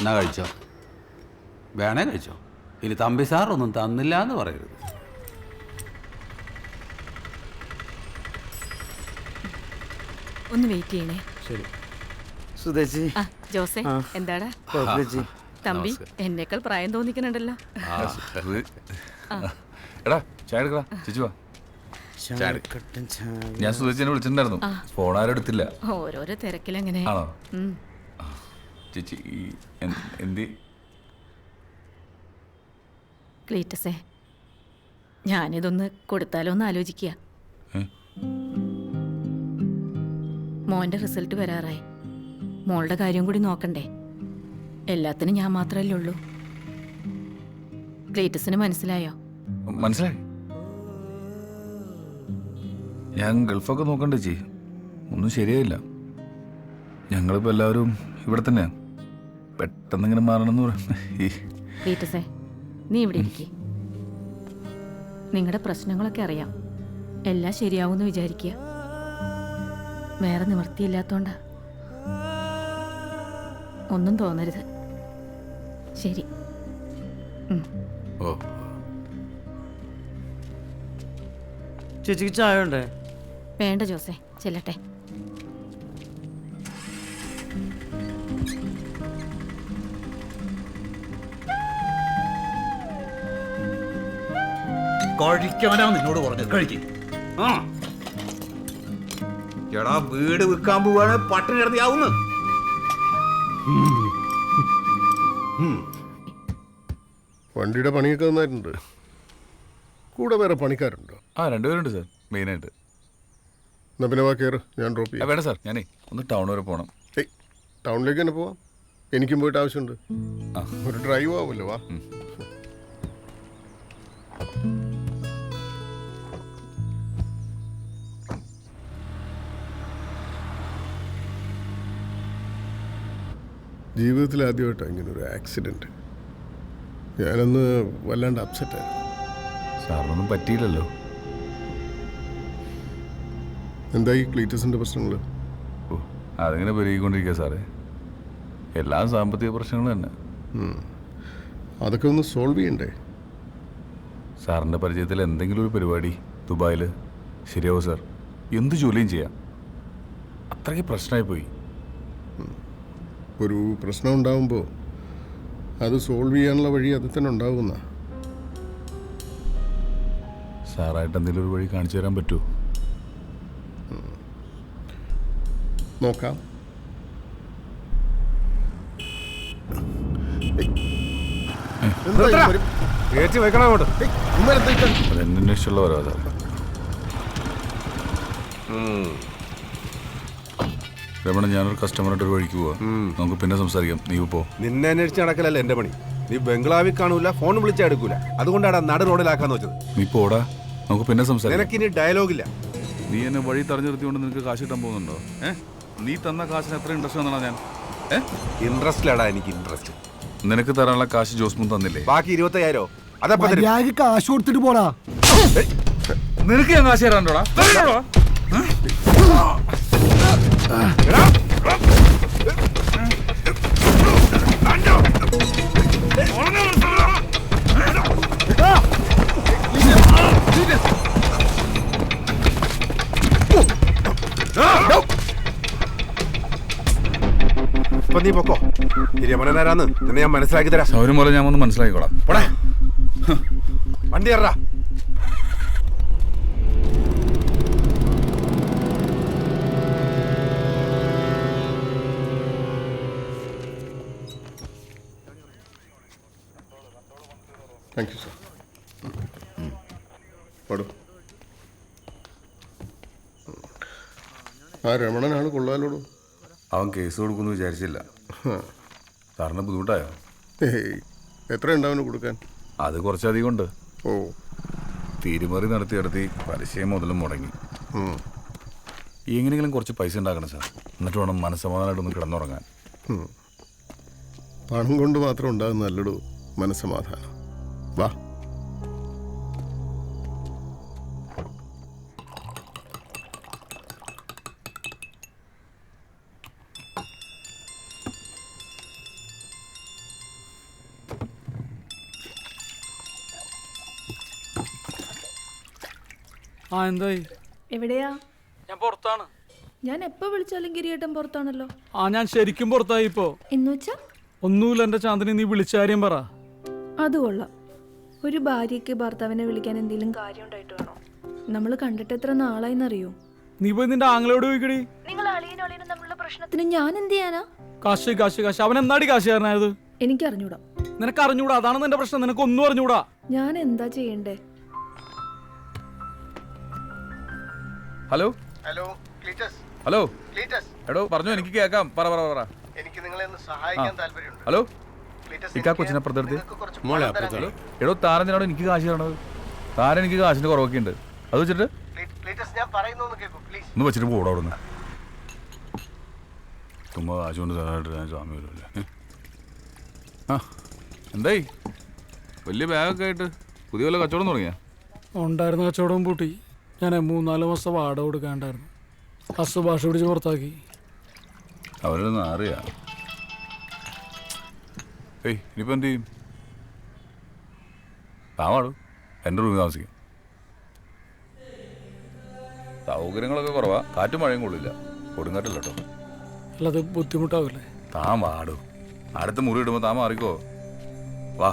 എന്നാ കഴിച്ചോ? വേണേ കഴിച്ചോ? ഇനി തമ്പി സാറൊന്നും ഒന്നും തന്നില്ല എന്ന് പറയരുത്. ഒന്ന് വെയിറ്റ് ചെയ്യണേ. ശരി. സുധേച്ചി. ആ ജോസേ എന്താടാ? ചേച്ചി തമ്പി എന്നേക്കാൾ പ്രായം തോന്നിക്കണുണ്ടല്ലോ. എടാ ചായ എടുക്കടാ. ചേച്ചി വാ. ഞാൻ സുധേച്ചിനെ വിളിച്ചിട്ടുണ്ടായിരുന്നു. ഫോൺ ആരും എടുത്തില്ല. ഓരോരോ തിരക്കിലെങ്ങനെ. ആണോ? ഉം. ചേച്ചി ഈ എന്ത് ക്ലീറ്റസേ ഞാനിതൊന്ന് കൊടുത്താലോ ഒന്ന് ആലോചിക്കുക. മോന്റെ മോന്റെ റിസൾട്ട് വരാറായി. മോളുടെ കാര്യം കൂടി നോക്കണ്ടേ. എല്ലാത്തിനും ഞാൻ മാത്രമല്ലേ ഉള്ളൂ. ക്ലീറ്റസിന് മനസ്സിലായോ? മനസ്സിലായി. ഞാൻ ഗൾഫൊക്കെ നോക്കണ്ടേ ചേച്ചി. ഒന്നും ശരിയായില്ല. ഞങ്ങളിപ്പോൾ എല്ലാവരും ഇവിടെ തന്നെയാണ് പെട്ടെന്ന് ഇങ്ങനെ മാറണമെന്ന് പറയുന്നേ നീ ഇവിടെ ഇരിക്കേ. നിങ്ങളുടെ പ്രശ്നങ്ങളൊക്കെ അറിയാം. എല്ലാം ശരിയാവുമെന്ന് വിചാരിക്കുക വേറെ നിവൃത്തിയില്ലാത്തോണ്ടാ. ഒന്നും തോന്നരുത്. ശരി. ഓ. ചേച്ചിക്ക് ചായ ഉണ്ടേ വേണ്ട ജോസേ ചെല്ലട്ടെ. കഴിക്കാനാ നിന്നോട് പറഞ്ഞത്. കഴിക്കും. ആ. എടാ വീട് വിൽക്കാൻ പോവാണ് പട്ടിണി കിടത്തിയാവുന്നു വണ്ടിയുടെ പണിയൊക്കെ നന്നായിട്ടുണ്ട്. കൂടെ വേറെ പണിക്കാരുണ്ടോ? ആ രണ്ടുപേരുണ്ട് സാർ മെയിനായിട്ട്. എന്നാ പിന്നെ വാ കയറ് ഞാൻ ഡ്രോപ്പ് ചെയ്യാം. വേണ്ട സാർ ഞാനേ ഒന്ന് ടൗൺ വരെ പോകണം ഏയ് ടൗണിലേക്ക് തന്നെ പോവാം. എനിക്കും പോയിട്ട് ആവശ്യമുണ്ട്. ആ. ഒരു ഡ്രൈവ് ആവുമല്ലോ വാ. ജീവിതത്തിൽ ആദ്യമായിട്ടാണ് ഇങ്ങനെ ഒരു ആക്സിഡന്റ് ഞാനൊന്ന് വല്ലാണ്ട് അപ്സെറ്റായിരുന്നു സാറിനൊന്നും പറ്റിയില്ലല്ലോ. എന്തായി ക്ലീറ്റസിന്റെ പ്രശ്നങ്ങൾ ഓ അതിങ്ങനെ പെരുകിക്കൊണ്ടിരിക്കുക സാറേ. എല്ലാ സാമ്പത്തിക പ്രശ്നങ്ങളും തന്നെ. അതൊക്കെ ഒന്ന് സോൾവ് ചെയ്യണ്ടേ? സാറിന്റെ പരിചയത്തിൽ എന്തെങ്കിലും ഒരു പരിപാടി ദുബായിൽ ശരിയാവും സാർ? എന്ത് ജോലിയും ചെയ്യാം. അത്രയ്ക്ക് പ്രശ്നമായി പോയി ഒരു പ്രശ്നം ഉണ്ടാകുമ്പോൾ അത് സോൾവ് ചെയ്യാനുള്ള വഴി അതിൽ തന്നെ ഉണ്ടാകുന്ന സാറായിട്ട് എന്തെങ്കിലും ഒരു വഴി കാണിച്ചു തരാൻ പറ്റുമോ നോക്കാം. അതെന്നെ ഈ മരു- രമണ ഞാനൊരു കസ്റ്റമറായിട്ട് ഒരു വഴിക്ക് പോവാം. നമുക്ക് പിന്നെ സംസാരിക്കാം. നീ പോ. നിന്നെ അന്വേഷിച്ച് നടക്കലല്ല എന്റെ പണി. നീ ബംഗ്ലാവിൽ കാണൂല ഫോൺ വിളിച്ചാ എടുക്കൂല. അതുകൊണ്ടാണ് നട റോഡിലാക്കാന്ന് വെച്ചത്. നീ പോടാ. നമുക്ക് പിന്നെ സംസാരിക്കാം. നിനക്കിനി ഡയലോഗില്ല നീ എന്നെ വഴി തടഞ്ഞു നിർത്തിക്കൊണ്ട് നിനക്ക് കാശ് കിട്ടാൻ പോകുന്നുണ്ടോ? ഏ? നീ തന്ന കാശിന് എത്ര ഇൻട്രസ്റ്റ് വന്നാ ഞാൻ? ഏ? ഇൻട്രസ്റ്റ് ഇല്ലടാ എനിക്ക് ഇൻട്രസ്റ്റ് നിനക്ക് തരാനുള്ള കാശ് ജോസ്മുൻ തന്നില്ലേ? ബാക്കി ഇരുപത്തയ്യായിരോ? അതപ്പോ കാശ് കൊടുത്തിട്ട് പോടാ. നിനക്ക് ഞാൻ കാശ് തരാനുണ്ടോടാ? ഇപ്പൊ നീ പൊക്കോ. ഈ രമണനാരാന്ന് നിന്നെ ഞാൻ മനസ്സിലാക്കി തരാം. സൗരം പോലെ ഞാൻ ഒന്ന് മനസ്സിലാക്കിക്കോളാം. വണ്ടി കയറാ താങ്ക് യു സാർ പാടും. ആ രമണനാണ് കൊള്ളാലോടോ? അവൻ കേസ് കൊടുക്കുമെന്ന് വിചാരിച്ചില്ല. സാറിന് ബുദ്ധിമുട്ടായോ? ഏയ് എത്ര ഉണ്ടാവുന്നു കൊടുക്കാൻ? അത് കുറച്ചധികം ഉണ്ട് ഓ. തീരുമറി നടത്തി നടത്തി പലിശയും മുതലും മുടങ്ങി. ഉം. എങ്ങനെയെങ്കിലും കുറച്ച് പൈസ ഉണ്ടാക്കണം സാർ. എന്നിട്ട് വേണം മനസ്സമാധാനമായിട്ടൊന്ന് കിടന്നുറങ്ങാൻ. പണം കൊണ്ട് മാത്രം ഉണ്ടാകുന്ന നല്ലടൂ മനസ്സമാധാനം. വാ. ആ എന്തായി? എവിടെയാ? ഞാൻ പുറത്താണ്. ഞാൻ എപ്പോ വിളിച്ചാലും ഗിരിയേട്ടൻ പുറത്താണല്ലോ. ആ ഞാൻ ശരിക്കും പുറത്തായി ഇപ്പോ. എന്നുവെച്ചാ? ഒന്നുമില്ല എന്റെ ചാന്ദിനി നീ വിളിച്ചാര്യം പറ. അത് കൊള്ളാം. ഒരു ഭാര്യയ്ക്ക് ഭർത്താവിനെ വിളിക്കാൻ എന്തെങ്കിലും കാര്യം ഉണ്ടായിട്ട് വേണോ? നമ്മൾ കണ്ടിട്ട് എത്ര നാളായിന്നറിയോ? നീ പോയി നിന്റെ ആങ്ങളോട് ചോദിക്കടി നിങ്ങൾ അളിയനും അളിയനും തമ്മിലുള്ള പ്രശ്നത്തിന് ഞാൻ എന്ത് ചെയ്യാനാ? കാശ് കാശ് കാശ്. അവൻ എന്നാടി കാശുകാരനായത്? എനിക്ക് അറിഞ്ഞൂടാ നിനക്ക് അറിഞ്ഞൂടാ അതാണ് നിന്റെ പ്രശ്നം. നിനക്ക് ഒന്നും അറിഞ്ഞൂടാ. ഞാൻ എന്താ ചെയ്യണ്ടേ? Hello? Hello Cleetus. Hello? Cleetus. എടോ പറഞ്ഞു എനിക്ക് കേൾക്കാം. പറ പറ പറ എനിക്ക് നിങ്ങളെ ഒന്ന് സഹായിക്കാൻ താല്പര്യമുണ്ട്. ഹലോ? ഇക്കാ കൊച്ചിനെ അപ്പുറത്തെടുത്ത് തരാൻ എടോ താരത്തിനാണോ എനിക്ക് കാശ് തരണത്? താരൻ എനിക്ക് കാശിന്റെ കുറവൊക്കെ ഉണ്ട്. അത് വെച്ചിട്ട്? ഒന്ന് വെച്ചിട്ട് പോടാ അവിടെ നിന്ന് ചുമ്മാ കാശ് കൊണ്ട് തരാനായിട്ട് ഞാൻ സ്വാമി വരുമല്ലേ? ആ എന്തായി? വലിയ ബാഗൊക്കെ ആയിട്ട് പുതിയ വല്ല കച്ചവടം തുടങ്ങിയാ? ഉണ്ടായിരുന്ന കച്ചവടം പൂട്ടി. ഞാൻ മൂന്നാൽ മാസം വാടക കൊടുക്കാണ്ടായിരുന്നു. അസുഭാഷ ഭാഷ പിടിച്ച് പുറത്താക്കി. അവരൊന്നും അറിയാ. ഏയ് ഇനിയിപ്പോൾ എന്ത് ചെയ്യും? താമാടു എന്റെ റൂമിൽ താമസിക്കും. സൗകര്യങ്ങളൊക്കെ കുറവാ. കാറ്റും മഴയും കൊള്ളില്ല കൊടുങ്കാറ്റല്ല കേട്ടോ അല്ലാതെ ബുദ്ധിമുട്ടാവില്ലേ? താൻ അടുത്ത മുറി ഇടുമ്പോൾ മാറിക്കോ. വാ.